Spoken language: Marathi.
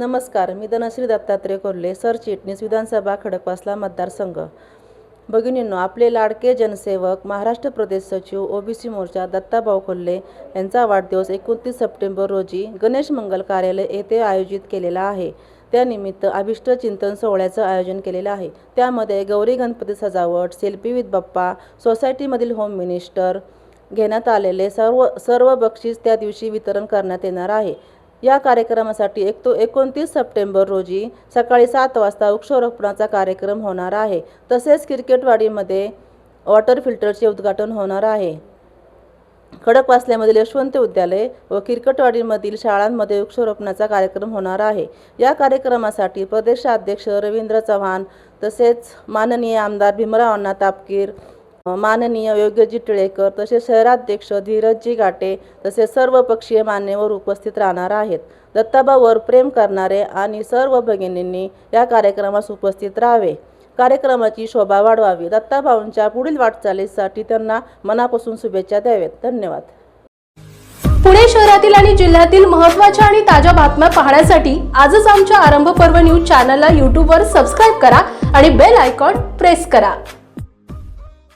नमस्कार मी धनश्री दत्तात्रय कोल्हे सरचिटणीस विधानसभा खडकवासला मतदारसंघ. भगिनींनो आपले लाडके जनसेवक महाराष्ट्र प्रदेश सचिव ओबीसी मोर्चा दत्ताभाऊ कोल्हे यांचा वाढदिवस एकोणतीस सप्टेंबर रोजी गणेश मंगल कार्यालय येथे आयोजित केलेला आहे. त्यानिमित्त अभिष्ट चिंतन सोहळ्याचं आयोजन केलेलं आहे. त्यामध्ये गौरी गणपती सजावट सेल्फी विथ बाप्पा सोसायटीमधील होम मिनिस्टर घेण्यात आलेले सर्व सर्व बक्षीस त्या दिवशी वितरण करण्यात येणार आहे. या कार्यक्रमासाठी एक तो एकोणतीस सप्टेंबर रोजी सकाळी सात वाजता वृक्षारोपणाचा कार्यक्रम होणार आहे. तसेच क्रिकेटवाडीमध्ये वॉटर फिल्टरचे उद्घाटन होणार आहे. खडकवासल्यामधील यशवंत विद्यालय व किरकटवाडीमधील शाळांमध्ये वृक्षारोपणाचा कार्यक्रम होणार आहे. या कार्यक्रमासाठी प्रदेशाध्यक्ष रवींद्र चव्हाण तसेच माननीय आमदार भीमराव अण्णा तापकीर माननीय योग्यजी टिळेकर तसेच शहराध्यक्ष धीरजजी गाटे तसेच सर्व पक्षीय मान्यवर उपस्थित राहणार आहेत. दत्ताबावर प्रेम करणारे आणि सर्व भगिनींनी या कार्यक्रमास उपस्थित राहावे. कार्यक्रमाची शोभा वाढवावी. दत्ताभाऊंच्या पुढील वाटचालीसाठी त्यांना मनापासून शुभेच्छा द्याव्यात. धन्यवाद. पुणे शहरातील आणि जिल्ह्यातील महत्त्वाच्या आणि ताज्या बातम्या पाहण्यासाठी आजच आमच्या आरंभ पर्व न्यूज चॅनलला यूट्यूबवर सबस्क्राईब करा आणि बेल आयकॉन प्रेस करा.